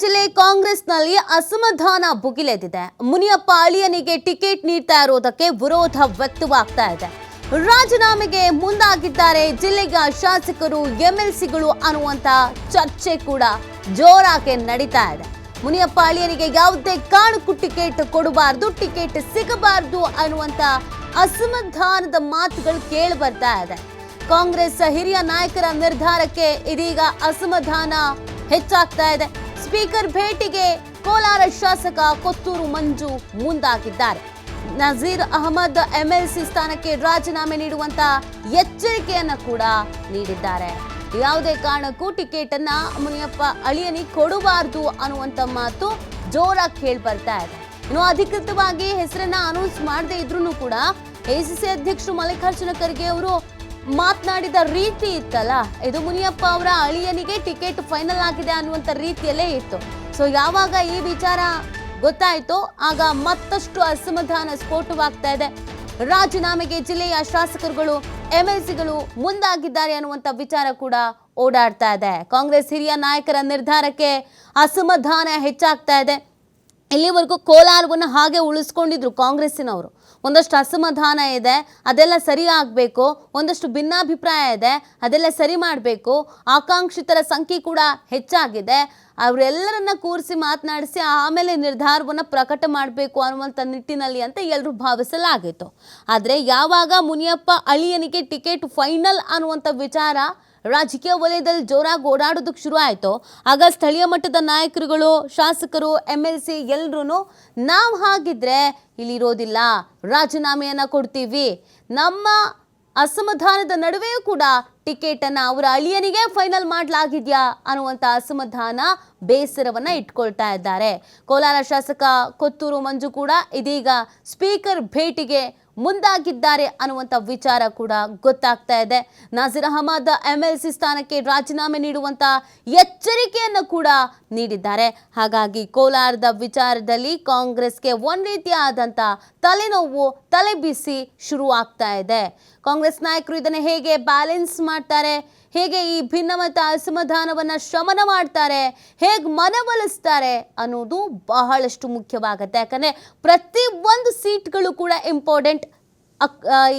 ಜಿಲ್ಲೆ ಕಾಂಗ್ರೆಸ್ನಲ್ಲಿ ಅಸಮಾಧಾನ ಭುಗಿಲೆದಿದೆ. ಮುನಿಯಪ್ಪ ಅಳಿಯನಿಗೆ ಟಿಕೆಟ್ ನೀಡ್ತಾ ಇರೋದಕ್ಕೆ ವಿರೋಧ ವ್ಯಕ್ತವಾಗ್ತಾ ಇದೆ. ರಾಜೀನಾಮೆಗೆ ಮುಂದಾಗಿದ್ದಾರೆ ಜಿಲ್ಲೆಯ ಶಾಸಕರು, ಎಂಎಲ್ಸಿಗಳು ಅನ್ನುವಂತ ಚರ್ಚೆ ಕೂಡ ಜೋರಾಗಿ ನಡೀತಾ ಇದೆ. ಮುನಿಯಪ್ಪ ಅಳಿಯನಿಗೆ ಯಾವುದೇ ಕಾರಣಕ್ಕೂ ಟಿಕೆಟ್ ಕೊಡಬಾರ್ದು, ಟಿಕೆಟ್ ಸಿಗಬಾರ್ದು ಅನ್ನುವಂತ ಅಸಮಾಧಾನದ ಮಾತುಗಳು ಕೇಳಿ ಬರ್ತಾ ಇದೆ. ಕಾಂಗ್ರೆಸ್ ಹಿರಿಯ ನಾಯಕರ ನಿರ್ಧಾರಕ್ಕೆ ಇದೀಗ ಅಸಮಾಧಾನ ಹೆಚ್ಚಾಗ್ತಾ ಇದೆ. ಸ್ಪೀಕರ್ ಭೇಟಿಗೆ ಕೋಲಾರ ಶಾಸಕ ಕೊತ್ತೂರು ಮಂಜು ಮುಂದಾಗಿದ್ದಾರೆ. ನಜೀರ್ ಅಹಮದ್ ಎಂಎಲ್ಸಿ ಸ್ಥಾನಕ್ಕೆ ರಾಜೀನಾಮೆ ನೀಡುವಂತ ಎಚ್ಚರಿಕೆಯನ್ನ ಕೂಡ ನೀಡಿದ್ದಾರೆ. ಯಾವುದೇ ಕಾರಣಕ್ಕೂ ಟಿಕೆಟ್ ಅನ್ನ ಮುನಿಯಪ್ಪ ಅಳಿಯನಿ ಕೊಡಬಾರದು ಅನ್ನುವಂತ ಮಾತು ಜೋರಾಗಿ ಕೇಳಿ ಬರ್ತಾ ಇದೆ. ಇನ್ನು ಅಧಿಕೃತವಾಗಿ ಹೆಸರನ್ನ ಅನೌನ್ಸ್ ಮಾಡದೇ ಇದ್ರೂ ಕೂಡ ಎಸಿಸಿ ಅಧ್ಯಕ್ಷರು ಮಲ್ಲಿಕಾರ್ಜುನ ಖರ್ಗೆ ಅವರು ಮಾತನಾಡಿದ ರೀತಿ ಇತ್ತಲ್ಲ? ಇದು ಮುನಿಯಪ್ಪ ಅವರ ಅಳಿಯನಿಗೆ ಟಿಕೆಟ್ ಫೈನಲ್ ಆಗಿದೆ ಅನ್ನುವಂಥ ರೀತಿಯಲ್ಲೇ ಇತ್ತು. ಸೊ ಯಾವಾಗ ಈ ವಿಚಾರ ಗೊತ್ತಾಯಿತು, ಆಗ ಮತ್ತಷ್ಟು ಅಸಮಾಧಾನ ಸ್ಫೋಟವಾಗ್ತಾ ಇದೆ. ರಾಜೀನಾಮೆಗೆ ಜಿಲ್ಲೆಯ ಶಾಸಕರುಗಳು, ಎಂಎಲ್ಸಿಗಳು ಮುಂದಾಗಿದ್ದಾರೆ ಅನ್ನುವಂಥ ವಿಚಾರ ಕೂಡ ಓಡಾಡ್ತಾ ಇದೆ. ಕಾಂಗ್ರೆಸ್ ಹಿರಿಯ ನಾಯಕರ ನಿರ್ಧಾರಕ್ಕೆ ಅಸಮಾಧಾನ ಹೆಚ್ಚಾಗ್ತಾ ಇದೆ. ಇಲ್ಲಿವರೆಗೂ ಕೋಲಾರವನ್ನು ಹಾಗೆ ಉಳಿಸ್ಕೊಂಡಿದ್ರು ಕಾಂಗ್ರೆಸ್ಸಿನವರು. ಒಂದಷ್ಟು ಅಸಮಾಧಾನ ಇದೆ, ಅದೆಲ್ಲ ಸರಿ ಆಗಬೇಕು, ಒಂದಷ್ಟು ಭಿನ್ನಾಭಿಪ್ರಾಯ ಇದೆ, ಅದೆಲ್ಲ ಸರಿ ಮಾಡಬೇಕು, ಆಕಾಂಕ್ಷಿತರ ಸಂಖ್ಯೆ ಕೂಡ ಹೆಚ್ಚಾಗಿದೆ. ಅವರೆಲ್ಲರನ್ನ ಕೂರಿಸಿ ಮಾತನಾಡಿಸಿ ಆಮೇಲೆ ನಿರ್ಧಾರವನ್ನು ಪ್ರಕಟ ಮಾಡಬೇಕು ಅನ್ನುವಂಥ ನಿಟ್ಟಿನಲ್ಲಿ ಅಂತ ಎಲ್ಲರೂ ಭಾವಿಸಲಾಗಿತ್ತು. ಆದರೆ ಯಾವಾಗ ಮುನಿಯಪ್ಪ ಅಳಿಯನಿಗೆ ಟಿಕೆಟ್ ಫೈನಲ್ ಅನ್ನುವಂಥ ವಿಚಾರ ರಾಜಕೀಯ ವಲಯದಲ್ಲಿ ಜೋರಾಗಿ ಓಡಾಡೋದಕ್ಕೆ ಶುರು ಆಯಿತು ಆಗ ಸ್ಥಳೀಯ ಮಟ್ಟದ ನಾಯಕರುಗಳು, ಶಾಸಕರು ಎಂ ಎಲ್ ಸಿ ಎಲ್ಲರೂ ನಾವು ಹಾಗಿದ್ರೆ ಇಲ್ಲಿರೋದಿಲ್ಲ, ರಾಜೀನಾಮೆಯನ್ನು ಕೊಡ್ತೀವಿ. ನಮ್ಮ ಅಸಮಾಧಾನದ ನಡುವೆಯೂ ಕೂಡ ಟಿಕೆಟನ್ನು ಅವರ ಅಳಿಯನಿಗೆ ಫೈನಲ್ ಮಾಡಲಾಗಿದೆಯಾ ಅನ್ನುವಂಥ ಅಸಮಾಧಾನ ಬೇಸರವನ್ನು ಇಟ್ಕೊಳ್ತಾ ಇದ್ದಾರೆ. ಕೋಲಾರ ಶಾಸಕ ಕೊತ್ತೂರು ಮಂಜು ಕೂಡ ಇದೀಗ ಸ್ಪೀಕರ್ ಭೇಟಿಗೆ ಮುಂದಾಗಿದ್ದಾರೆ ಅನ್ನುವಂಥ ವಿಚಾರ ಕೂಡ ಗೊತ್ತಾಗ್ತಾ ಇದೆ. Nazir Ahmed M L C ಸ್ಥಾನಕ್ಕೆ ರಾಜೀನಾಮೆ ನೀಡುವಂಥ ಎಚ್ಚರಿಕೆಯನ್ನು ಕೂಡ ನೀಡಿದ್ದಾರೆ. ಹಾಗಾಗಿ ಕೋಲಾರದ ವಿಚಾರದಲ್ಲಿ ಕಾಂಗ್ರೆಸ್ಗೆ ಒಂದು ರೀತಿಯಾದಂಥ ತಲೆನೋವು ತಲೆಬಿಸಿ ಶುರುವಾಗ್ತಾ ಇದೆ. ಕಾಂಗ್ರೆಸ್ ನಾಯಕರು ಇದನ್ನು ಹೇಗೆ ಬ್ಯಾಲೆನ್ಸ್ ಮಾಡ್ತಾರೆ? ಹೇಗೆ ಈ ಭಿನ್ನಮತ ಅಸಮಾಧಾನವನ್ನು ಶಮನ ಮಾಡ್ತಾರೆ, ಹೇಗೆ ಮನವೊಲಿಸ್ತಾರೆ ಅನ್ನೋದು ಬಹಳಷ್ಟು ಮುಖ್ಯವಾಗುತ್ತೆ. ಯಾಕಂದ್ರೆ ಪ್ರತಿ ಒಂದು ಸೀಟ್ಗಳು ಕೂಡ ಇಂಪಾರ್ಟೆಂಟ್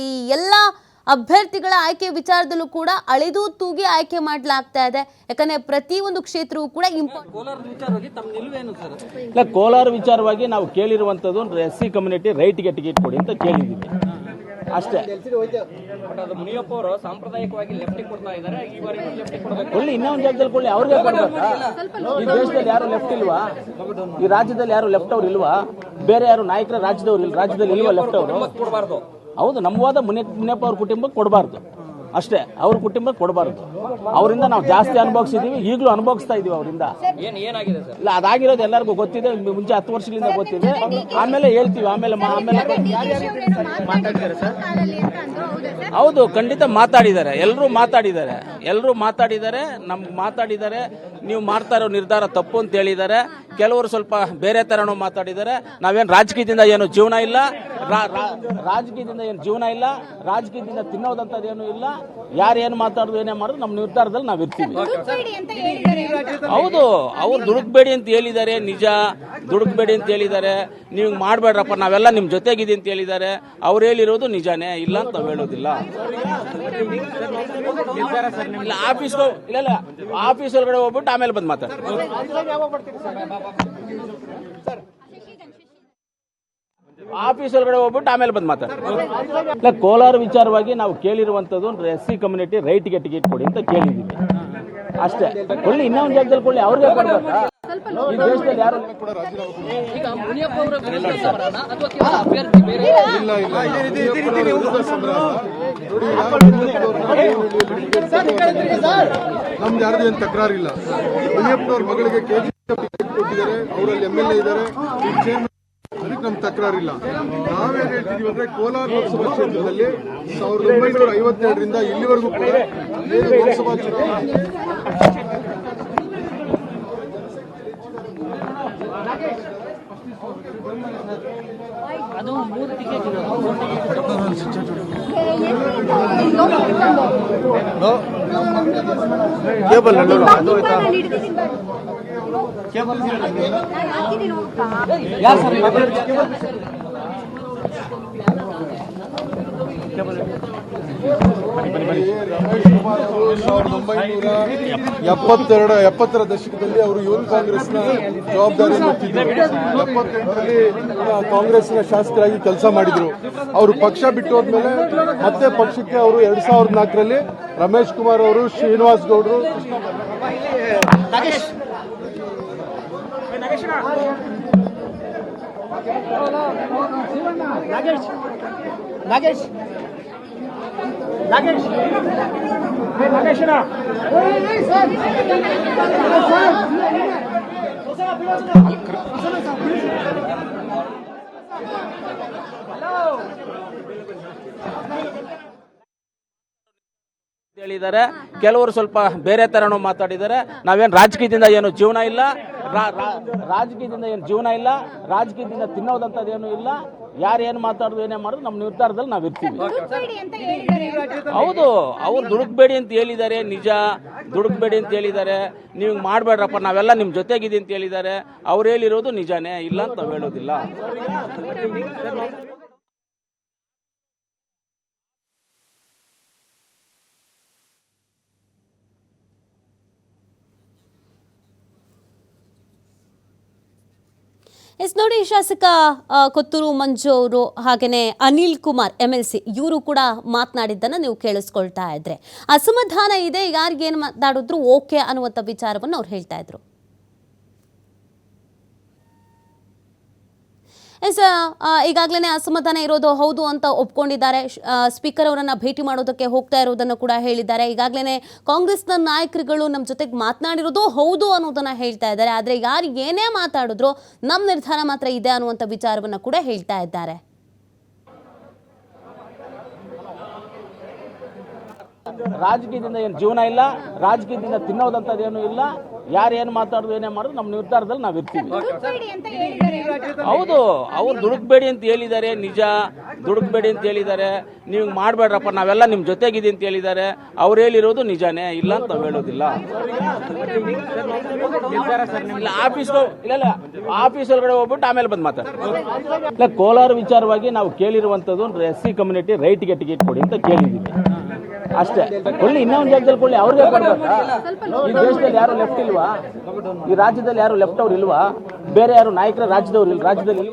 ಈ ಎಲ್ಲ ಅಭ್ಯರ್ಥಿಗಳ ಆಯ್ಕೆ ವಿಚಾರದಲ್ಲೂ ಕೂಡ ಅಳೆದು ತೂಗಿ ಆಯ್ಕೆ ಮಾಡಲಾಗ್ತಾ ಇದೆ. ಯಾಕಂದ್ರೆ ಪ್ರತಿ ಒಂದು ಕ್ಷೇತ್ರವೂ ಕೂಡ ಇಲ್ಲ, ಕೋಲಾರ ವಿಚಾರವಾಗಿ ನಾವು ಕೇಳಿರುವಂತದ್ದು ಎಸ್ ಸಿ ಕಮ್ಯುನಿಟಿ ರೈಟ್ಗೆ ಟಿಕೆಟ್ ಕೊಡಿ ಅಂತ ಕೇಳಿದ್ದೀವಿ. ಅಷ್ಟೇ. ಮುನಿಯಪ್ಪ ಅವರು ಸಾಂಪ್ರದಾಯಿಕವಾಗಿ ಲೆಫ್ಟಿಗೆ ಕೊಡ್ತಾ ಇದ್ದಾರೆ. ಈ ಬಾರಿ ಲೆಫ್ಟಿಗೆ ಕೊಡಬೇಕು. ಕೊಳ್ಳಿ ಇನ್ನೊಂದು ಜಾಗದಲ್ಲಿ ಕೊಳ್ಳಿ ಅವ್ರಿಗೆ ಕೊಡ್ಬೇಕಾ. ಈ ದೇಶದಲ್ಲಿ ಯಾರು ಲೆಫ್ಟ್ ಇಲ್ವಾ? ಈ ರಾಜ್ಯದಲ್ಲಿ ಯಾರು ಲೆಫ್ಟ್ ಅವ್ರು ಇಲ್ವಾ? ಬೇರೆ ಯಾರು ನಾಯಕರ ರಾಜ್ಯದವ್ರು ಇಲ್ಲ ರಾಜ್ಯದಲ್ಲಿ ಇಲ್ವಾ ಲೆಫ್ಟ್ ಅವರು ಕೊಡಬಾರ್ದು. ಹೌದು ನಮ್ಮವಾದ ಮುನಿಯ ಮುನಿಯಪ್ಪ ಅವ್ರ ಕುಟುಂಬಕ್ಕೆ ಕೊಡಬಾರ್ದು. ಅಷ್ಟೇ ಅವ್ರ ಕುಟುಂಬಕ್ಕೆ ಕೊಡಬಾರ್ದು. ಅವರಿಂದ ನಾವು ಜಾಸ್ತಿ ಅನುಭವಿಸಿದೀವಿ ಈಗಲೂ ಅನುಭವಿಸ್ತಾ ಇದೀವಿ ಅವರಿಂದ. ಏನ್ ಏನಾಗಿದೆ ಸರ್? ಇಲ್ಲ ಅದಾಗಿರೋದು ಎಲ್ಲರಿಗೂ ಗೊತ್ತಿದೆ ಮುಂಚೆ ಹತ್ತು ವರ್ಷಗಳಿಂದ ಗೊತ್ತಿದೆ. ಆಮೇಲೆ ಹೇಳ್ತೀವಿ ಆಮೇಲೆ ಮಾ- ಆಮೇಲೆ ಹೌದು, ಖಂಡಿತ ಮಾತಾಡಿದ್ದಾರೆ. ಎಲ್ಲರೂ ಮಾತಾಡಿದ್ದಾರೆ. ಎಲ್ಲರೂ ಮಾತಾಡಿದ್ದಾರೆ. ನಮ್ಗೆ ಮಾತಾಡಿದ್ದಾರೆ. ನೀವು ಮಾಡ್ತಾ ಇರೋ ನಿರ್ಧಾರ ತಪ್ಪು ಅಂತ ಹೇಳಿದ್ದಾರೆ. ಕೆಲವರು ಸ್ವಲ್ಪ ಬೇರೆ ತರನೂ ಮಾತಾಡಿದ್ದಾರೆ. ನಾವೇನು ರಾಜಕೀಯದಿಂದ ಏನು ಜೀವನ ಇಲ್ಲ. ರಾಜಕೀಯದಿಂದ ಏನು ಜೀವನ ಇಲ್ಲ. ರಾಜಕೀಯದಿಂದ ತಿನ್ನೋದಂಥದ್ದು ಏನು ಇಲ್ಲ. ಯಾರು ಏನು ಮಾತಾಡೋದು, ಏನೇ ಮಾಡೋದು ನಮ್ಮ ನಿರ್ಧಾರದಲ್ಲಿ ನಾವು ಇರ್ತೀವಿ. ಹೌದು, ಅವ್ರು ದುಡುಕ್ಬೇಡಿ ಅಂತ ಹೇಳಿದ್ದಾರೆ. ನಿಜ, ದುಡುಕ್ಬೇಡಿ ಅಂತ ಹೇಳಿದ್ದಾರೆ. ನೀವು ಮಾಡಬೇಡ್ರಪ್ಪ, ನಾವೆಲ್ಲ ನಿಮ್ಮ ಜೊತೆಗಿದೆ ಅಂತ ಹೇಳಿದ್ದಾರೆ. ಅವ್ರು ಹೇಳಿರೋದು ನಿಜಾನೇ, ಇಲ್ಲ ಅಂತ ಹೇಳೋದಿಲ್ಲ. ಇಲ್ಲ ಆಫೀಸ್ ಇಲ್ಲ ಇಲ್ಲ. ಆಫೀಸ್ ಒಳಗಡೆ ಹೋಗ್ಬಿಟ್ಟು ಆಮೇಲೆ ಬಂದು ಮಾತಾ ಆಫೀಸ್ ಒಳಗಡೆ ಹೋಗ್ಬಿಟ್ಟು ಆಮೇಲೆ ಬಂದು ಮಾತಾಡಿ ಇಲ್ಲ, ಕೋಲಾರ ವಿಚಾರವಾಗಿ ನಾವು ಕೇಳಿರುವಂಥದ್ದು ಎಸ್ ಸಿ ಕಮ್ಯುನಿಟಿ ರೈಟ್ಗೆ ಟಿಕೆಟ್ ಕೊಡಿ ಅಂತ ಕೇಳಿದ್ದೀವಿ ಅಷ್ಟೇ. ಕೊಳ್ಳಿ ಇನ್ನೊಂದು ಜಾಗದಲ್ಲಿ ಕೊಳ್ಳಿ ಅವ್ರಿಗೆ ಕೊಡ್ಬೇಕಾ. ಈ ದೇಶದಲ್ಲಿ ಯಾರು ಈಗ ಮುನಿಯಪ್ಪ ಅವರ ವಿರುದ್ಧ ಸಮರನ ಅಥವಾ ಕೇವಲ ಅಭ್ಯರ್ಥಿ ಬೇರೆ ಇಲ್ಲ ಇಲ್ಲ ನಮ್ದು ಯಾರ್ದು ಏನು ತಕರಾರಿಲ್ಲ. ಮುನಿಯಪ್ಪನವ್ರ ಮಗಳಿಗೆ ಕೆಜಿ ಟಿಕೆಟ್ ಕೊಟ್ಟಿದ್ದಾರೆ. ಅವರಲ್ಲಿ ಎಂ ಎಲ್ ಎ ಇದ್ದಾರೆ. ನಮ್ಗೆ ತಕರಾರಿಲ್ಲ. ನಾವೇನ್ ಹೇಳ್ತಿದೀವಿ ಅಂದ್ರೆ ಕೋಲಾರ ಲೋಕಸಭಾ ಕ್ಷೇತ್ರದಲ್ಲಿ ಸಾವಿರದ ಒಂಬೈನೂರ ಐವತ್ತೆರಡರಿಂದ ಇಲ್ಲಿವರೆಗೂ ಕೂಡ ಲೋಕಸಭಾ ಚುನಾವಣೆ ಕೇಬಲ್ ಸಾವಿರದ ಒಂಬೈನೂರ ಎಪ್ಪತ್ತೆರಡು, ಎಪ್ಪತ್ತರ ದಶಕದಲ್ಲಿ ಅವರು ಯುವ ಕಾಂಗ್ರೆಸ್ನ ಜವಾಬ್ದಾರಿ ಎಪ್ಪತ್ತೆಂಟರಲ್ಲಿ ಕಾಂಗ್ರೆಸ್ನ ಶಾಸಕರಾಗಿ ಕೆಲಸ ಮಾಡಿದ್ರು. ಅವರು ಪಕ್ಷ ಬಿಟ್ಟು ಹೋದ್ಮೇಲೆ ಮತ್ತೆ ಪಕ್ಷಕ್ಕೆ ಅವರು ಎರಡ್ ಸಾವಿರದ ನಾಲ್ಕರಲ್ಲಿ ರಮೇಶ್ ಕುಮಾರ್ ಅವರು, ಶ್ರೀನಿವಾಸ್ ಗೌಡರು ಹೇಳಿದ್ದಾರೆ. ಕೆಲವರು ಸ್ವಲ್ಪ ಬೇರೆ ಥರನೂ ಮಾತಾಡಿದ್ದಾರೆ. ನಾವೇನು ರಾಜಕೀಯದಿಂದ ಏನು ಜೀವನ ಇಲ್ಲ. ರಾಜಕೀಯದಿಂದ ಏನು ಜೀವನ ಇಲ್ಲ ರಾಜಕೀಯದಿಂದ ತಿನ್ನೋದಂಥದ್ದು ಏನು ಇಲ್ಲ ಯಾರು ಏನು ಮಾತಾಡೋದು ಏನೇ ಮಾಡೋದು ನಮ್ಮ ನಿರ್ಧಾರದಲ್ಲಿ ನಾವು ಇರ್ತೀವಿ. ಹೌದು ಅವ್ರು ದುಡುಕ್ಬೇಡಿ ಅಂತ ಹೇಳಿದ್ದಾರೆ ನಿಜ ದುಡುಕ್ಬೇಡಿ ಅಂತ ಹೇಳಿದ್ದಾರೆ ನೀವು ಮಾಡಬೇಡ್ರಪ್ಪ ನಾವೆಲ್ಲ ನಿಮ್ಮ ಜೊತೆಗಿದೆ ಅಂತ ಹೇಳಿದ್ದಾರೆ ಅವ್ರು ಹೇಳಿರೋದು ನಿಜಾನೇ ಇಲ್ಲ ಅಂತ ನಾವು ಹೇಳೋದಿಲ್ಲ. ಎಸ್, ನೋಡಿ, ಶಾಸಕ ಕೊತ್ತೂರು ಮಂಜು ಅವರು ಹಾಗೆಯೇ Anil Kumar M L C ಇವರು ಕೂಡ ಮಾತನಾಡಿದ್ದನ್ನು ನೀವು ಕೇಳಿಸ್ಕೊಳ್ತಾ ಇದ್ರೆ. ಅಸಮಾಧಾನ ಇದೆ, ಯಾರಿಗೇನು ಮಾತಾಡಿದ್ರು ಓಕೆ ಅನ್ನುವಂಥ ವಿಚಾರವನ್ನು ಅವ್ರು ಹೇಳ್ತಾ ಇದ್ರು. ಎಸ್ ಈಗಾಗಲೇ ಅಸಮಾಧಾನ ಇರೋದು ಹೌದು ಅಂತ ಒಪ್ಕೊಂಡಿದ್ದಾರೆ. ಸ್ಪೀಕರ್ ಅವರನ್ನು ಭೇಟಿ ಮಾಡೋದಕ್ಕೆ ಹೋಗ್ತಾ ಇರೋದನ್ನು ಕೂಡ ಹೇಳಿದ್ದಾರೆ. ಈಗಾಗಲೇ ಕಾಂಗ್ರೆಸ್ನ ನಾಯಕರುಗಳು ನಮ್ಮ ಜೊತೆಗೆ ಮಾತನಾಡಿರೋದು ಹೌದು ಅನ್ನೋದನ್ನು ಹೇಳ್ತಾ ಇದ್ದಾರೆ. ಆದರೆ ಯಾರು ಏನೇ ಮಾತಾಡಿದ್ರು ನಮ್ಮ ನಿರ್ಧಾರ ಮಾತ್ರ ಇದೆ ಅನ್ನುವಂಥ ವಿಚಾರವನ್ನು ಕೂಡ ಹೇಳ್ತಾ ಇದ್ದಾರೆ. ರಾಜಕೀಯದಿಂದ ಏನು ಜೀವನ ಇಲ್ಲ, ರಾಜಕೀಯದಿಂದ ತಿನ್ನೋದಂಥದ್ದೇನು ಇಲ್ಲ ಯಾರು ಏನು ಮಾತಾಡೋದು ಏನೇ ಮಾಡೋದು ನಮ್ಮ ನಿರ್ಧಾರದಲ್ಲಿ ನಾವು ಇರ್ತೀವಿ. ಹೌದು ಅವ್ರು ದುಡುಕ್ಬೇಡಿ ಅಂತ ಹೇಳಿದ್ದಾರೆ ನಿಜ. ದುಡುಕ್ಬೇಡಿ ಅಂತ ಹೇಳಿದ್ದಾರೆ. ನೀವು ಮಾಡಬೇಡ್ರಪ್ಪ ನಾವೆಲ್ಲ ನಿಮ್ಮ ಜೊತೆಗಿದೆ ಅಂತ ಹೇಳಿದ್ದಾರೆ. ಅವ್ರು ಹೇಳಿರೋದು ನಿಜಾನೇ ಇಲ್ಲ ಅಂತ ಹೇಳೋದಿಲ್ಲ. ಇಲ್ಲ ಆಫೀಸ್ ಇಲ್ಲ ಇಲ್ಲ ಆಫೀಸ್ ಒಳಗಡೆ ಹೋಗ್ಬಿಟ್ಟು ಆಮೇಲೆ ಬಂದು ಮಾತಾಡ ಇಲ್ಲ ಕೋಲಾರ ವಿಚಾರವಾಗಿ ನಾವು ಕೇಳಿರುವಂಥದ್ದು ಎಸ್ ಸಿ ಕಮ್ಯುನಿಟಿ ರೈಟ್ಗೆ ಟಿಕೆಟ್ ಕೊಡಿ ಅಂತ ಕೇಳಿದ್ದೀವಿ. ಅಷ್ಟೇ. ಕೊಳ್ಳಿ ಇನ್ನೊಂದು ಜಾಗದಲ್ಲಿ ಕೊಳ್ಳಿ ಅವ್ರಿಗೆ ಈ ದೇಶದಲ್ಲಿ ಯಾರು ಲೆಫ್ಟ್ ಇಲ್ವಾ? ಈ ರಾಜ್ಯದಲ್ಲಿ ಯಾರು ಲೆಫ್ಟ್ ಅವ್ರು ಇಲ್ವಾ? ಬೇರೆ ಯಾರು ನಾಯಕರ ರಾಜ್ಯದವ್ರು ಇಲ್ಲ, ರಾಜ್ಯದಲ್ಲಿ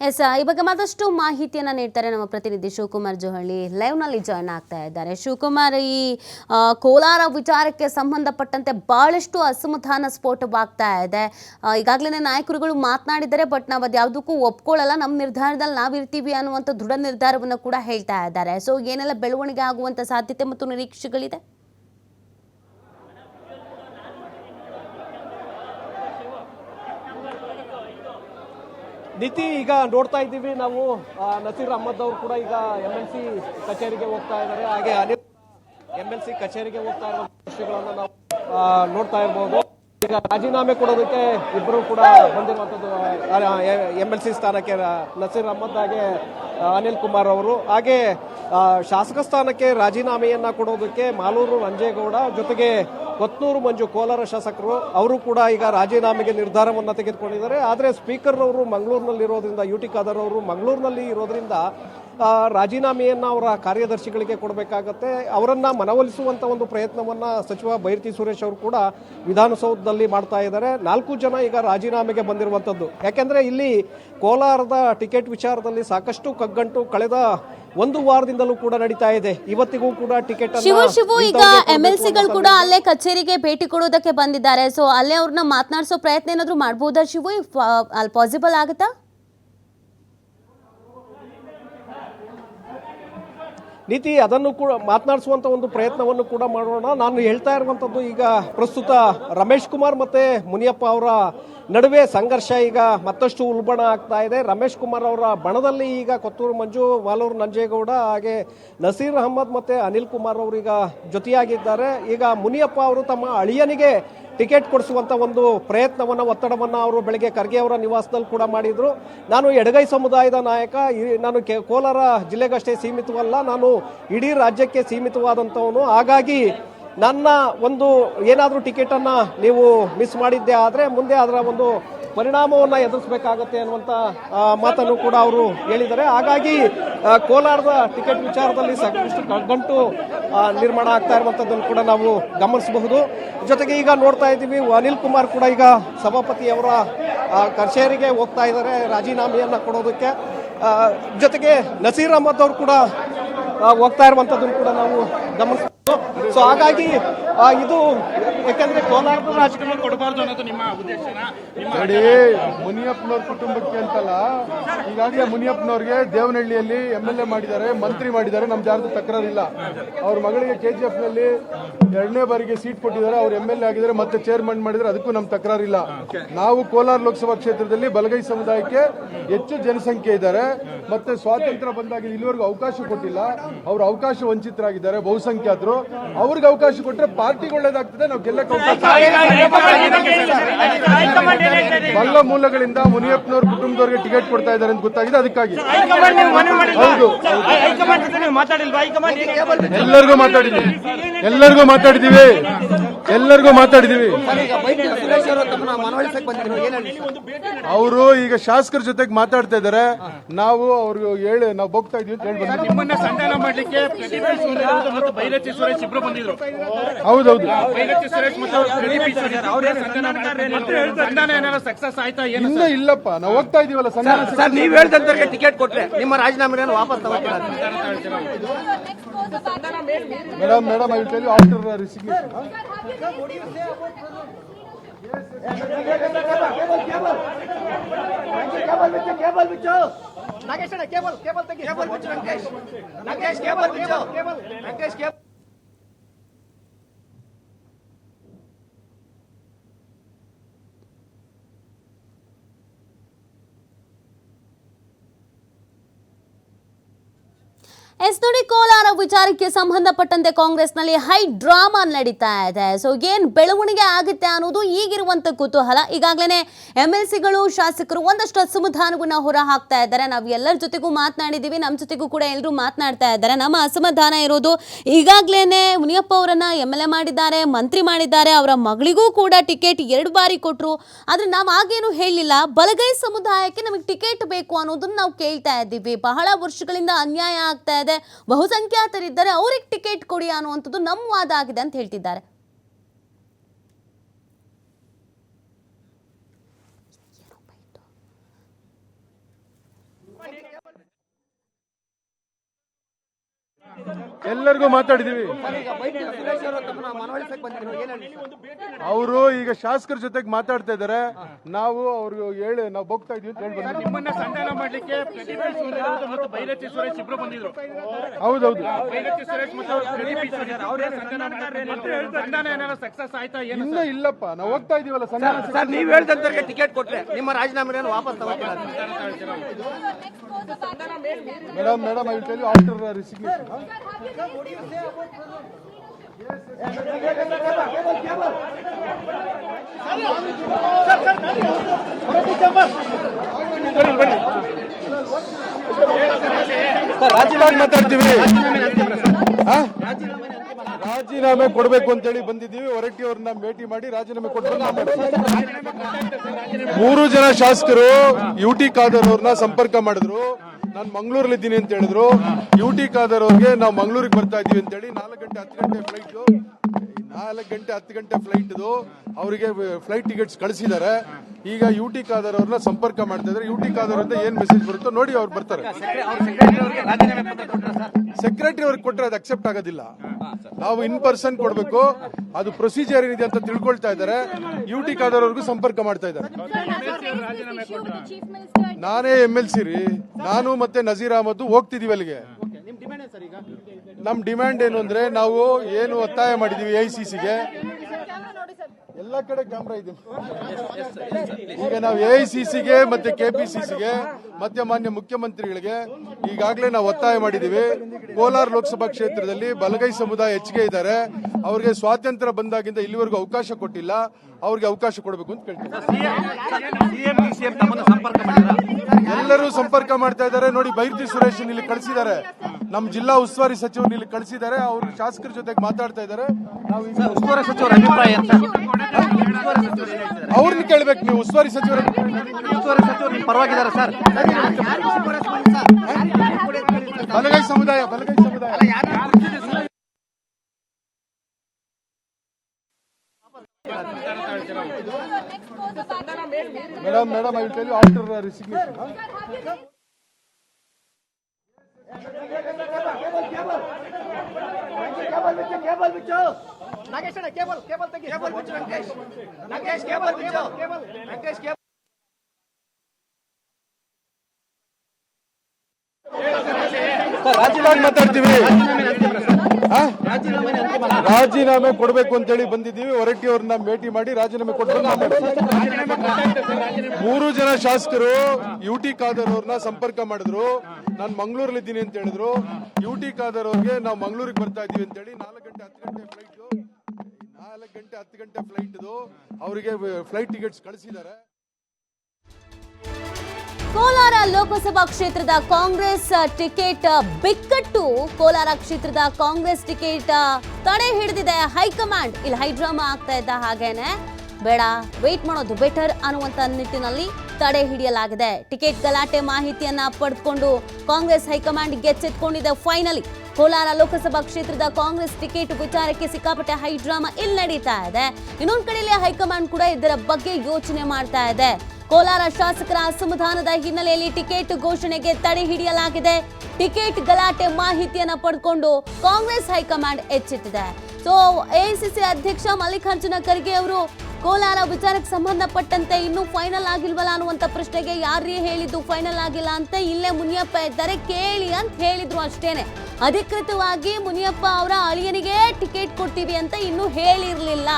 ಎಸ್, ಇವಾಗ ಮತ್ತಷ್ಟು ಮಾಹಿತಿಯನ್ನು ನೀಡ್ತಾರೆ ನಮ್ಮ ಪ್ರತಿನಿಧಿ ಶಿವಕುಮಾರ್ ಜೋಹಳ್ಳಿ. ಲೈವ್ನಲ್ಲಿ ಜಾಯ್ನ್ ಆಗ್ತಾ ಇದ್ದಾರೆ. ಶಿವಕುಮಾರ್, ಈ ಕೋಲಾರ ವಿಚಾರಕ್ಕೆ ಸಂಬಂಧಪಟ್ಟಂತೆ ಬಹಳಷ್ಟು ಅಸಮಾಧಾನ ಸ್ಫೋಟವಾಗ್ತಾ ಇದೆ. ಈಗಾಗಲೇ ನಾಯಕರುಗಳು ಮಾತನಾಡಿದ್ದಾರೆ, ಬಟ್ ನಾವು ಅದು ಯಾವುದಕ್ಕೂ ಒಪ್ಕೊಳ್ಳಲ್ಲ ನಮ್ಮ ನಿರ್ಧಾರದಲ್ಲಿ ನಾವಿರ್ತೀವಿ ಅನ್ನುವಂಥ ದೃಢ ನಿರ್ಧಾರವನ್ನು ಕೂಡ ಹೇಳ್ತಾ ಇದ್ದಾರೆ. ಸೊ ಏನೆಲ್ಲ ಬೆಳವಣಿಗೆ ಆಗುವಂಥ ಸಾಧ್ಯತೆ ಮತ್ತು ನಿರೀಕ್ಷೆಗಳಿದೆ? ನೀತಿ ಈಗ ನೋಡ್ತಾ ಇದ್ದೀವಿ. ನಾವು ನಸೀರ್ ಅಹಮದ್ ಅವರು ಕೂಡ ಈಗ ಎಂ ಎಲ್ ಸಿ ಕಚೇರಿಗೆ ಹೋಗ್ತಾ ಇದ್ದಾರೆ. ಹಾಗೆ ಅನಿಲ್ ಎಂ ಎಲ್ ಸಿ ಕಚೇರಿಗೆ ಹೋಗ್ತಾ ಇರುವ ದೃಶ್ಯಗಳನ್ನು ನಾವು ನೋಡ್ತಾ ಇರ್ಬೋದು. ಈಗ ರಾಜೀನಾಮೆ ಕೊಡೋದಕ್ಕೆ ಇಬ್ಬರು ಕೂಡ ಬಂದಿರುವಂಥದ್ದು ಎಂ ಎಲ್ ಸಿ ಸ್ಥಾನಕ್ಕೆ ನಸೀರ್ ಅಹಮದ್ ಹಾಗೆ ಅನಿಲ್ ಕುಮಾರ್ ಅವರು. ಹಾಗೆ ಶಾಸಕ ಸ್ಥಾನಕ್ಕೆ ರಾಜೀನಾಮೆಯನ್ನ ಕೊಡೋದಕ್ಕೆ ಮಾಲೂರು ರಂಜೇಗೌಡ ಜೊತೆಗೆ ಕೊತ್ನೂರು ಮಂಜು ಕೋಲಾರ ಶಾಸಕರು, ಅವರು ಕೂಡ ಈಗ ರಾಜೀನಾಮೆಗೆ ನಿರ್ಧಾರವನ್ನು ತೆಗೆದುಕೊಂಡಿದ್ದಾರೆ. ಆದರೆ ಸ್ಪೀಕರ್ ಅವರು ಮಂಗಳೂರಿನಲ್ಲಿರೋದ್ರಿಂದ, ಯು ಟಿ ಖಾದರ್ ಅವರು ಮಂಗಳೂರಿನಲ್ಲಿ ಇರೋದ್ರಿಂದ ರಾಜೀನಾಮೆಯನ್ನ ಅವರ ಕಾರ್ಯದರ್ಶಿಗಳಿಗೆ ಕೊಡಬೇಕಾಗತ್ತೆ. ಅವರನ್ನು ಮನವೊಲಿಸುವಂಥ ಒಂದು ಪ್ರಯತ್ನವನ್ನು ಸಚಿವ ಬೈರತಿ ಸುರೇಶ್ ಅವರು ಕೂಡ ವಿಧಾನಸೌಧದಲ್ಲಿ ಮಾಡ್ತಾ ಇದ್ದಾರೆ. ನಾಲ್ಕು ಜನ ಈಗ ರಾಜೀನಾಮೆಗೆ ಬಂದಿರುವಂಥದ್ದು ಯಾಕೆಂದರೆ ಇಲ್ಲಿ ಕೋಲಾರದ ಟಿಕೆಟ್ ವಿಚಾರದಲ್ಲಿ ಸಾಕಷ್ಟು ಕಗ್ಗಂಟು ಕಳೆದ ಒಂದು ವಾರದಿಂದಲೂ ಕೂಡ ನಡೀತಾ ಇದೆ. ಇವತ್ತಿಗೂ ಕೂಡ ಟಿಕೆಟ್ ಶಿವು ಶಿವು ಈಗ ಎಂ ಎಲ್ ಸಿಗಳು ಕೂಡ ಅಲ್ಲೇ ಕಚೇರಿಗೆ ಭೇಟಿ ಕೊಡೋದಕ್ಕೆ ಬಂದಿದ್ದಾರೆ. ಸೊ ಅಲ್ಲೇ ಅವ್ರನ್ನ ಮಾತನಾಡಿಸೋ ಪ್ರಯತ್ನ ಏನಾದರೂ ಮಾಡ್ಬೋದಾ ಶಿವು? ಅಲ್ಲಿ ಪಾಸಿಬಲ್ ಆಗುತ್ತಾ? ನೀತಿ, ಅದನ್ನು ಕೂಡ ಮಾತನಾಡಿಸುವಂತ ಒಂದು ಪ್ರಯತ್ನವನ್ನು ಕೂಡ ಮಾಡೋಣ. ನಾನು ಹೇಳ್ತಾ ಇರುವಂಥದ್ದು ಈಗ ಪ್ರಸ್ತುತ ರಮೇಶ್ ಕುಮಾರ್ ಮತ್ತೆ ಮುನಿಯಪ್ಪ ಅವರ ನಡುವೆ ಸಂಘರ್ಷ ಈಗ ಮತ್ತಷ್ಟು ಉಲ್ಬಣ ಆಗ್ತಾ ಇದೆ. ರಮೇಶ್ ಕುಮಾರ್ ಅವರ ಬಣದಲ್ಲಿ ಈಗ ಕೊತ್ತೂರು ಮಂಜು ಮಾಲೂರು ನಂಜೇಗೌಡ, ಹಾಗೆ ನಸೀರ್ ಅಹಮದ್ ಮತ್ತೆ ಅನಿಲ್ ಕುಮಾರ್ ಅವರು ಈಗ ಜೊತೆಯಾಗಿದ್ದಾರೆ. ಈಗ ಮುನಿಯಪ್ಪ ಅವರು ತಮ್ಮ ಅಳಿಯನಿಗೆ ಟಿಕೆಟ್ ಕೊಡಿಸುವಂತ ಒಂದು ಪ್ರಯತ್ನವನ್ನ, ಒತ್ತಡವನ್ನ ಅವರು ಬೆಳಗ್ಗೆ ಖರ್ಗೆ ಅವರ ನಿವಾಸದಲ್ಲಿ ಕೂಡ ಮಾಡಿದ್ರು. ನಾನು ಎಡಗೈ ಸಮುದಾಯದ ನಾಯಕ ನಾನು ಕೋಲಾರ ಜಿಲ್ಲೆಗಷ್ಟೇ ಸೀಮಿತವಲ್ಲ, ನಾನು ಇಡೀ ರಾಜ್ಯಕ್ಕೆ ಸೀಮಿತವಾದಂಥವನು ಹಾಗಾಗಿ ನನ್ನ ಒಂದು ಏನಾದರೂ ಟಿಕೆಟನ್ನು ನೀವು ಮಿಸ್ ಮಾಡಿದ್ದೆ ಆದರೆ ಮುಂದೆ ಅದರ ಒಂದು ಪರಿಣಾಮವನ್ನು ಎದುರಿಸಬೇಕಾಗತ್ತೆ ಅನ್ನುವಂಥ ಮಾತನ್ನು ಕೂಡ ಅವರು ಹೇಳಿದ್ದಾರೆ. ಹಾಗಾಗಿ ಕೋಲಾರದ ಟಿಕೆಟ್ ವಿಚಾರದಲ್ಲಿ ಸಾಕಷ್ಟು ಕಗ್ಗಂಟು ನಿರ್ಮಾಣ ಆಗ್ತಾ ಇರುವಂಥದ್ದನ್ನು ಕೂಡ ನಾವು ಗಮನಿಸಬಹುದು. ಜೊತೆಗೆ ಈಗ ನೋಡ್ತಾ ಇದ್ದೀವಿ, ಅನಿಲ್ ಕುಮಾರ್ ಕೂಡ ಈಗ ಸಭಾಪತಿಯವರ ಕಚೇರಿಗೆ ಹೋಗ್ತಾ ಇದ್ದಾರೆ, ರಾಜೀನಾಮೆಯನ್ನು ಕೊಡೋದಕ್ಕೆ. ಜೊತೆಗೆ ನಸೀರ್ ಅಹಮದ್ ಅವರು ಕೂಡ ಹೋಗ್ತಾ ಇರುವಂಥದ್ದನ್ನು ಕೂಡ ನಾವು ಗಮನಿಸಬಹುದು. ಸೊ ಹಾಗಾಗಿ ಇದು ಯಾಕಂದ್ರೆ ಕೋಲಾರದ ರಾಜಕೀಯ ಕೊಡಬಾರ್ದು ಅನ್ನೋದು ನಿಮ್ಮ ಉದ್ದೇಶನ ನೋಡಿ ಮುನಿಯಪ್ಪನವ್ರ ಕುಟುಂಬಕ್ಕೆ ಅಂತಲ್ಲ ಈಗಾಗಲೇ ಮುನಿಯಪ್ಪನವ್ರಿಗೆ ದೇವನಹಳ್ಳಿಯಲ್ಲಿ ಎಂ ಎಲ್ ಎ ಮಾಡಿದ್ದಾರೆ ಮಂತ್ರಿ ಮಾಡಿದ್ದಾರೆ ನಮ್ದು ಜಾರದ ತಕರಾರಿಲ್ಲ. ಅವ್ರ ಮಗಳಿಗೆ ಕೆ ಜಿ ಎಫ್ನಲ್ಲಿ ಎರಡನೇ ಬಾರಿಗೆ ಸೀಟ್ ಕೊಟ್ಟಿದ್ದಾರೆ ಅವ್ರು ಎಂ ಎಲ್ ಎ ಆಗಿದ್ದಾರೆ ಮತ್ತೆ ಚೇರ್ಮನ್ ಮಾಡಿದ್ರೆ ಅದಕ್ಕೂ ನಮ್ ತಕರಾರಿಲ್ಲ. ನಾವು ಕೋಲಾರ ಲೋಕಸಭಾ ಕ್ಷೇತ್ರದಲ್ಲಿ ಬಲಗೈ ಸಮುದಾಯಕ್ಕೆ ಹೆಚ್ಚು ಜನಸಂಖ್ಯೆ ಇದ್ದಾರೆ ಮತ್ತೆ ಸ್ವಾತಂತ್ರ್ಯ ಬಂದಾಗ ಇಲ್ಲಿವರೆಗೂ ಅವಕಾಶ ಕೊಟ್ಟಿಲ್ಲ. ಅವ್ರು ಅವಕಾಶ ವಂಚಿತರಾಗಿದ್ದಾರೆ ಬಹುಸಂಖ್ಯಾತರು. ಅವ್ರಿಗೆ ಅವಕಾಶ ಕೊಟ್ಟರೆ ಪಾರ್ಟಿಗೆ ಒಳ್ಳೇದಾಗ್ತದೆ ನಾವು ಬಲ್ಲ ಮೂಲಗಳಿಂದ ಮುನಿಯಪ್ಪನವ್ರ ಕುಟುಂಬದವರಿಗೆ ಟಿಕೆಟ್ ಕೊಡ್ತಾ ಇದ್ದಾರೆ ಅಂತ ಗೊತ್ತಾಗಿದೆ ಅದಕ್ಕಾಗಿ ಹೌದು ಎಲ್ಲರಿಗೂ ಮಾತಾಡಿದ್ದೀವಿ ಎಲ್ಲರಿಗೂ ಮಾತಾಡಿದ್ದೀವಿ ಎಲ್ಲರಿಗೂ ಮಾತಾಡಿದೀವಿ ಅವರು ಈಗ ಶಾಸಕರ ಜೊತೆಗೆ ಮಾತಾಡ್ತಾ ಇದ್ದಾರೆ ನಾವು ಅವ್ರಿಗೆ ಹೇಳಿ ನಾವು ಹೋಗ್ತಾ ಇದೀವಿ ಅಂತ ಹೇಳ್ಬೋದು ಬಂದಿದ್ದೀವಿ. ನಿಮ್ಮನ್ನ ಸಂಧಾನ ಮಾಡ್ಲಿಕ್ಕೆ ಪ್ರದೀಪ್ ಈಶ್ವರ್ ಮತ್ತು ಬೈರತಿ ಸುರೇಶ್ ಇಬ್ರು ಬಂದಿದ್ರು. ಹೌದೌದು. ಬೈರತಿ ಸುರೇಶ್ ಮತ್ತು ಪ್ರದೀಪ್ ಈಶ್ವರ್ ಅವರೇ ಸಂಧಾನ ಮಾಡ್ತಾರೆ. ಸಂಧಾನ ಏನಾರ ಸಕ್ಸಸ್ ಆಯ್ತಾ ಏನು ಇನ್ನೂ ಇಲ್ಲಪ್ಪ ನಾವು ಹೋಗ್ತಾ ಇದೀವಲ್ಲ ಸಂಧಾನ ಸರ್ ನೀವ್ ಹೇಳ್ದಂತ ಟಿಕೆಟ್ ಕೊಟ್ರೆ ನಿಮ್ಮ ರಾಜೀನಾಮೆ ವಾಪಸ್ ತಗೋತೀರಾ madam madam I will tell you after resignation Nagesh ಅಣ್ಣ ಕೇಬಲ್ ಕೇಬಲ್ ತೆಗಿ ಕೇಬಲ್ ಬಿಚ್ಚು ವೆಂಕಟೇಶ್ ನಾಗೇಶ್ ಕೇಬಲ್ ಬಿಚ್ಚು ವೆಂಕಟೇಶ್ ಕೇಬಲ್ ಎಸ್ ನೋಡಿ ಕೋಲಾರ ವಿಚಾರಕ್ಕೆ ಸಂಬಂಧಪಟ್ಟಂತೆ ಕಾಂಗ್ರೆಸ್ನಲ್ಲಿ ಹೈ ಡ್ರಾಮಾ ನಡೀತಾ ಇದೆ. ಸೊ, ಏನ್ ಬೆಳವಣಿಗೆ ಆಗುತ್ತೆ ಅನ್ನೋದು ಈಗಿರುವಂತ ಕುತೂಹಲ. ಈಗಾಗಲೇ ಎಂ ಎಲ್ ಸಿಗಳು ಶಾಸಕರು ಒಂದಷ್ಟು ಅಸಮಾಧಾನವನ್ನ ಹೊರ ಹಾಕ್ತಾ ಇದ್ದಾರೆ. ನಾವು ಎಲ್ಲರ ಜೊತೆಗೂ ಮಾತನಾಡಿದ್ದೀವಿ ನಮ್ಮ ಜೊತೆಗೂ ಕೂಡ ಎಲ್ಲರೂ ಮಾತನಾಡ್ತಾ ಇದ್ದಾರೆ. ನಮ್ಮ ಅಸಮಾಧಾನ ಇರೋದು ಈಗಾಗಲೇ ಮುನಿಯಪ್ಪ ಅವರನ್ನ ಎಂ ಎಲ್ ಎ ಮಾಡಿದ್ದಾರೆ, ಮಂತ್ರಿ ಮಾಡಿದ್ದಾರೆ. ಅವರ ಮಗಳಿಗೂ ಕೂಡ ಟಿಕೆಟ್ ಎರಡು ಬಾರಿ ಕೊಟ್ಟರು ಆದರೆ ನಾವು ಆಗೇನು ಹೇಳಲಿಲ್ಲ. ಬಲಗೈ ಸಮುದಾಯಕ್ಕೆ ನಮಗೆ ಟಿಕೆಟ್ ಬೇಕು ಅನ್ನೋದನ್ನು ನಾವು ಕೇಳ್ತಾ ಇದ್ದೀವಿ. ಬಹಳ ವರ್ಷಗಳಿಂದ ಅನ್ಯಾಯ ಆಗ್ತಾ ಬಹುಸಂಖ್ಯಾತರಿದ್ದಾರೆ ಅವ್ರಿಗೆ ಟಿಕೆಟ್ ಕೊಡಿ ಅನ್ನುವಂಥದ್ದು ನಮ್ಮ ವಾದ ಆಗಿದೆ ಅಂತ ಹೇಳ್ತಿದ್ದಾರೆ. ಎಲ್ಲರಿಗೂ ಮಾತಾಡಿದೀವಿ. ಅವರು ಈಗ ಶಾಸಕರ ಜೊತೆಗೆ ಮಾತಾಡ್ತಾ ಇದ್ದಾರೆ ನಾವು ಅವ್ರಿಗೆ ಹೇಳಿ ನಾವು ಹೋಗ್ತಾ ಇದೀವಿ ಅಂತ ಹೇಳ್ಬೋದು. ಬಂದಿದ್ದೀವಿ. ನಿಮ್ಮನ್ನ ಸಂಧಾನ ಮಾಡ್ಲಿಕ್ಕೆ ಪ್ರದೀಪ್ ಈಶ್ವರ್ ಮತ್ತು ಬೈರತಿ ಸುರೇಶ್ ಇಬ್ರು ಬಂದಿದ್ರು. ಹೌದೌದು. ಇನ್ನ ಸುರೇಶ್ ಮತ್ತು ಪ್ರದೀಪ್ ಅವರೇ ಸಂಧಾನ ಮಾಡ್ತಾರೆ. ಸಂಧಾನ ಏನಾರ ಸಕ್ಸಸ್ ಆಯ್ತಾ ಏನು ಇನ್ನೂ ಇಲ್ಲಪ್ಪ ನಾವು ಹೋಗ್ತಾ ಇದೀವಲ್ಲ ಸಂಧಾನ ಸರ್ ನೀವ್ ಹೇಳ್ದಂತವ್ರಿಗೆ ಟಿಕೆಟ್ ಕೊಟ್ರೆ ನಿಮ್ಮ ರಾಜೀನಾಮೆ ವಾಪಸ್ ತಗೋತೀರಾ? Madam madam I will tell you after resignation ರಾಜೀನಾಮೆ ಮಾತಾಡ್ತೀವಿ? ರಾಜೀನಾಮೆ ಕೊಡಬೇಕು ಅಂತೇಳಿ ಬಂದಿದ್ದೀವಿ. ಹೊರಟ್ಟಿ ಅವ್ರನ್ನ ಭೇಟಿ ಮಾಡಿ ರಾಜೀನಾಮೆ ಕೊಟ್ಟು ಮೂರು ಜನ ಶಾಸಕರು ಯು ಟಿ ಅವ್ರನ್ನ ಸಂಪರ್ಕ ಮಾಡಿದ್ರು. ನಾನು ಮಂಗಳೂರಲ್ಲಿ ಇದ್ದೀನಿ ಅಂತ ಹೇಳಿದ್ರು. ಡ್ಯೂಟಿ ಖಾದರ್ ಅವ್ರಿಗೆ ನಾವು ಮಂಗಳೂರಿಗೆ ಬರ್ತಾ ಇದೀವಿ ಅಂತ ಹೇಳಿ ನಾಲ್ಕು ಗಂಟೆ ಹತ್ತು ಗಂಟೆ ಫ್ಲೈಟ್ ನಾಲ್ಕು ಗಂಟೆ, ಹತ್ತು ಗಂಟೆ ಫ್ಲೈಟ್ ಅವರಿಗೆ ಫ್ಲೈಟ್ ಟಿಕೆಟ್ಸ್ ಕಳಿಸಿದ್ದಾರೆ ಈಗ ಯು ಟಿ ಖಾದರ್ ಅವ್ರನ್ನ ಸಂಪರ್ಕ ಮಾಡ್ತಾ ಇದ್ದಾರೆ ಯು ಟಿ ಖಾದರ್ ಅಂತ ಏನ್ ಮೆಸೇಜ್ ಬರುತ್ತೋ ನೋಡಿ ಅವ್ರು ಬರ್ತಾರೆ. ಸೆಕ್ರೆಟರಿ ಅವ್ರಿಗೆ ಕೊಟ್ಟರೆ ಅದು ಅಕ್ಸೆಪ್ಟ್ ಆಗೋದಿಲ್ಲ. ನಾವು ಇನ್ ಪರ್ಸನ್ ಕೊಡಬೇಕು. ಅದು ಪ್ರೊಸೀಜರ್ ಏನಿದೆ ಅಂತ ತಿಳ್ಕೊಳ್ತಾ ಇದ್ದಾರೆ ಯು ಟಿ ಅವ್ರಿಗೂ ಸಂಪರ್ಕ ಮಾಡ್ತಾ ಇದ್ದಾರೆ ನಾನೇ ಎಂ ಎಲ್ ಸಿ ರೀ. ನಾನು ಮತ್ತೆ ನಜೀರ್ ಅಹಮದ್ ಹೋಗ್ತಿದೀವಿ ಅಲ್ಲಿಗೆ. ನಮ್ ಡಿಮ್ಯಾಂಡ್ ಏನು ಅಂದರೆ ನಾವು ಏನು ಒತ್ತಾಯ ಮಾಡಿದೀವಿ ಐ ಸಿ ಸಿಗೆ ಎಲ್ಲ ಕಡೆ ಕ್ಯಾಮ್ರಾ ಇದೆ ಈಗ ನಾವು ಎ ಸಿ ಸಿಗೆ ಮತ್ತೆ ಸಿಗೆ ಮತ್ತೆ ಮಾನ್ಯ ಮುಖ್ಯಮಂತ್ರಿಗಳಿಗೆ ಈಗಾಗಲೇ ನಾವು ಒತ್ತಾಯ ಮಾಡಿದ್ದೀವಿ ಕೋಲಾರ ಲೋಕಸಭಾ ಕ್ಷೇತ್ರದಲ್ಲಿ ಬಲಗೈ ಸಮುದಾಯ ಹೆಚ್ಚಿಗೆ ಇದ್ದಾರೆ. ಅವ್ರಿಗೆ ಸ್ವಾತಂತ್ರ್ಯ ಬಂದಾಗಿಂದ ಇಲ್ಲಿವರೆಗೂ ಅವಕಾಶ ಕೊಟ್ಟಿಲ್ಲ. ಅವ್ರಿಗೆ ಅವಕಾಶ ಕೊಡಬೇಕು ಅಂತ ಕೇಳ್ತೀವಿ ಎಲ್ಲರೂ ಸಂಪರ್ಕ ಮಾಡ್ತಾ ಇದ್ದಾರೆ. ನೋಡಿ ಬೈರ್ತಿ ಸುರೇಶ್ ಇಲ್ಲಿ ಕಳಿಸಿದ್ದಾರೆ. ನಮ್ಮ ಜಿಲ್ಲಾ ಉಸ್ತುವಾರಿ ಸಚಿವರು ಇಲ್ಲಿ ಕಳಿಸಿದ್ದಾರೆ. ಅವರು ಶಾಸಕರ ಜೊತೆಗೆ ಮಾತಾಡ್ತಾ ಇದ್ದಾರೆ. ನಾವು ಈಗ ಉಸ್ತುವಾರಿ ಸಚಿವರ ಅಭಿಪ್ರಾಯ ಅಂತ ಅವ್ರನ್ನ ಕೇಳ್ಬೇಕು ನೀವು ಉಸ್ತುವಾರಿ ಸಚಿವರು ಉಸ್ತುವಾರಿ ಸಚಿವರು ನಿಮ್ಮ ಪರವಾಗಿದ್ದಾರೆ ಸರ್. ಬಲಗೈ ಸಮುದಾಯ ಬಲಗೈ ಸಮುದಾಯ. Madam madam I will tell you after resignation cable ಬಿಚ್ಚು ನಾಗೇಶ್ ಅಣ್ಣ ಕೇಬಲ್ ಕೇಬಲ್ ತೆಗಿ ಕೇಬಲ್ ಬಿಚ್ಚು ವೆಂಕಟೇಶ್ ನಾಗೇಶ್ ಕೇಬಲ್ ಬಿಚ್ಚು ಕೇಬಲ್ ವೆಂಕಟೇಶ್ ಕೇಬಲ್ ರಾಜೀನಾಮೆ ಕೊಡಬೇಕು ಅಂತೇಳಿ ಬಂದಿದ್ದೀವಿ. ಹೊರಟ್ಟಿ ಅವ್ರನ್ನ ಭೇಟಿ ಮಾಡಿ ರಾಜೀನಾಮೆ ಕೊಟ್ಟು ಮೂರು ಜನ ಶಾಸಕರು ಯು ಟಿ ಖಾದರ್ ಅವ್ರನ್ನ ಸಂಪರ್ಕ ಮಾಡಿದ್ರು. ನಾನು ಮಂಗಳೂರಲ್ಲಿ ಇದ್ದೀನಿ ಅಂತ ಹೇಳಿದ್ರು. ಯು ಟಿ ಖಾದರ್ ಅವ್ರಿಗೆ ನಾವು ಮಂಗಳೂರಿಗೆ ಬರ್ತಾ ಇದೀವಿ ಅಂತೇಳಿ ನಾಲ್ಕು ಗಂಟೆ ಹತ್ತು ಗಂಟೆ ಫ್ಲೈಟ್ ನಾಲ್ಕು ಗಂಟೆ ಹತ್ತು ಗಂಟೆ ಫ್ಲೈಟ್ ಅವರಿಗೆ ಫ್ಲೈಟ್ ಟಿಕೆಟ್ಸ್ ಕಳಿಸಿದ್ದಾರೆ. ಕೋಲಾರ ಲೋಕಸಭಾ ಕ್ಷೇತ್ರದ ಕಾಂಗ್ರೆಸ್ ಟಿಕೆಟ್ ಬಿಕ್ಕಟ್ಟು. ಕೋಲಾರ ಕ್ಷೇತ್ರದ ಕಾಂಗ್ರೆಸ್ ಟಿಕೆಟ್ ತಡೆ ಹಿಡಿದಿದೆ ಹೈಕಮಾಂಡ್. ಇಲ್ಲಿ ಹೈಡ್ರಾಮಾ ಆಗ್ತಾ ಇದ್ದ ಹಾಗೇನೆ. ಬೇಡ ವೆಯ್ಟ್ ಮಾಡೋದು ಬೆಟರ್ ಅನ್ನುವಂತ ನಿಟ್ಟಿನಲ್ಲಿ ತಡೆ ಹಿಡಿಯಲಾಗಿದೆ. ಟಿಕೆಟ್ ಗಲಾಟೆ ಮಾಹಿತಿಯನ್ನ ಪಡೆದುಕೊಂಡು ಕಾಂಗ್ರೆಸ್ ಹೈಕಮಾಂಡ್ ಗೆಚ್ಚೆತ್ಕೊಂಡಿದೆ ಫೈನಲಿ ಕೋಲಾರ ಲೋಕಸಭಾ ಕ್ಷೇತ್ರದ ಕಾಂಗ್ರೆಸ್ ಟಿಕೆಟ್ ವಿಚಾರಕ್ಕೆ ಸಿಕ್ಕಾಪಟ್ಟೆ ಹೈಡ್ರಾಮಾ ಇಲ್ಲಿ ನಡೀತಾ ಇದೆ. ಇನ್ನೊಂದು ಕಡೆಯಲ್ಲಿ ಹೈಕಮಾಂಡ್ ಕೂಡ ಇದರ ಬಗ್ಗೆ ಯೋಚನೆ ಮಾಡ್ತಾ ಇದೆ. ಕೋಲಾರ ಶಾಸಕರ ಅಸಮಾಧಾನದ ಹಿನ್ನೆಲೆಯಲ್ಲಿ ಟಿಕೆಟ್ ಘೋಷಣೆಗೆ ತಡೆ ಹಿಡಿಯಲಾಗಿದೆ. ಟಿಕೆಟ್ ಗಲಾಟೆ ಮಾಹಿತಿಯನ್ನ ಪಡ್ಕೊಂಡು ಕಾಂಗ್ರೆಸ್ ಹೈಕಮಾಂಡ್ ಎಚ್ಚೆತ್ತಿದೆ. ಸೊ ಎಐಸಿಸಿ ಅಧ್ಯಕ್ಷ ಮಲ್ಲಿಕಾರ್ಜುನ ಖರ್ಗೆ ಅವರು, ಕೋಲಾರ ವಿಚಾರಕ್ಕೆ ಸಂಬಂಧಪಟ್ಟಂತೆ ಇನ್ನೂ ಫೈನಲ್ ಆಗಿಲ್ವಲ್ಲ ಅನ್ನುವಂತ ಪ್ರಶ್ನೆಗೆ ಯಾರೇ ಹೇಳಿದ್ದು ಫೈನಲ್ ಆಗಿಲ್ಲ ಅಂತ ಇಲ್ಲೇ ಮುನಿಯಪ್ಪ ಇದ್ದಾರೆ. ಕೇಳಿ ಅಂತ ಹೇಳಿದ್ರು ಅಷ್ಟೇನೆ. ಅಧಿಕೃತವಾಗಿ ಮುನಿಯಪ್ಪ ಅವರ ಅಳಿಯನಿಗೆ ಟಿಕೆಟ್ ಕೊಡ್ತೀವಿ ಅಂತ ಇನ್ನೂ ಹೇಳಿರ್ಲಿಲ್ಲ.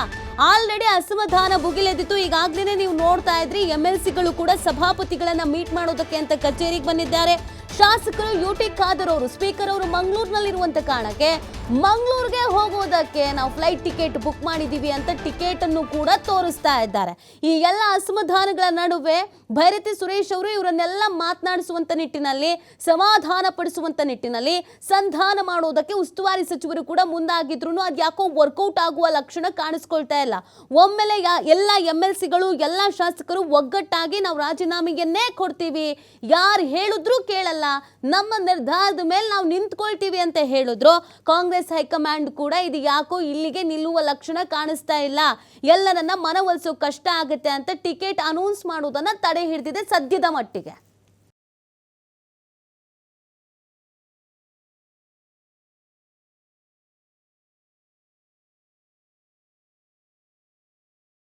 ಆಲ್ರೆಡಿ ಅಸಮಾಧಾನ ಭುಗಿಲೆದ್ದಿತ್ತು. ಈಗಾಗಲೇ ನೀವು ನೋಡ್ತಾ ಇದ್ರಿ ಎಂ ಎಲ್ ಸಿಗಳು ಕೂಡ ಸಭಾಪತಿಗಳನ್ನ ಮೀಟ್ ಮಾಡೋದಕ್ಕೆ ಅಂತ ಕಚೇರಿಗೆ ಬಂದಿದ್ದಾರೆ. ಶಾಸಕರು ಯು ಟಿ ಖಾದರ್ ಅವರು, ಸ್ಪೀಕರ್ ಅವರು ಮಂಗಳೂರಿನಲ್ಲಿರುವಂತ ಕಾರಣಕ್ಕೆ ಮಂಗಳೂರಿಗೆ ಹೋಗೋದಕ್ಕೆ ನಾವು ಫ್ಲೈಟ್ ಟಿಕೆಟ್ ಬುಕ್ ಮಾಡಿದ್ದೀವಿ ಅಂತ ಟಿಕೆಟ್ ಅನ್ನು ಕೂಡ ತೋರಿಸ್ತಾ ಇದ್ದಾರೆ. ಈ ಎಲ್ಲ ಅಸಮಾಧಾನಗಳ ನಡುವೆ ಭೈರತಿ ಸುರೇಶ್ ಅವರು ಇವರನ್ನೆಲ್ಲ ಮಾತನಾಡಿಸುವಂತ ನಿಟ್ಟಿನಲ್ಲಿ ಸಮಾಧಾನ ಪಡಿಸುವಂತ ನಿಟ್ಟಿನಲ್ಲಿ ಸಂಧಾನ ಮಾಡೋದಕ್ಕೆ ಉಸ್ತುವಾರಿ ಸಚಿವರು ಕೂಡ ಮುಂದಾಗಿದ್ರು ಅದ್ಯಾಕೋ ವರ್ಕೌಟ್ ಆಗುವ ಲಕ್ಷಣ ಕಾಣಿಸ್ಕೊಳ್ತಾ ಇಲ್ಲ. ಒಮ್ಮೆಲೆ ಯಾ- ಎಲ್ಲ ಎಂ ಎಲ್ ಸಿಗಳು ಎಲ್ಲ ಶಾಸಕರು ಒಗ್ಗಟ್ಟಾಗಿ ನಾವು ರಾಜೀನಾಮೆಯನ್ನೇ ಕೊಡ್ತೀವಿ. ಯಾರು ಹೇಳಿದ್ರು ಕೇಳಲ್ಲ. ನಮ್ಮ ನಿರ್ಧಾರದ ಮೇಲೆ ನಾವು ನಿಂತ್ಕೊಳ್ತೀವಿ ಅಂತ ಹೇಳಿದ್ರು. ಕಾಂಗ್ರೆಸ್ ಹೈಕಮಾಂಡ್ ಕೂಡ ಇದು ಯಾಕೋ ಇಲ್ಲಿಗೆ ನಿಲ್ಲುವ ಲಕ್ಷಣ ಕಾಣಿಸ್ತಾ ಇಲ್ಲ. ಎಲ್ಲರನ್ನ ಮನವೊಲಿಸೋ ಕಷ್ಟ ಆಗುತ್ತೆ ಅಂತ ಟಿಕೆಟ್ ಅನೌನ್ಸ್ ಮಾಡೋದನ್ನ ತಡೆ ಹಿಡಿದಿದೆ ಸದ್ಯದ ಮಟ್ಟಿಗೆ.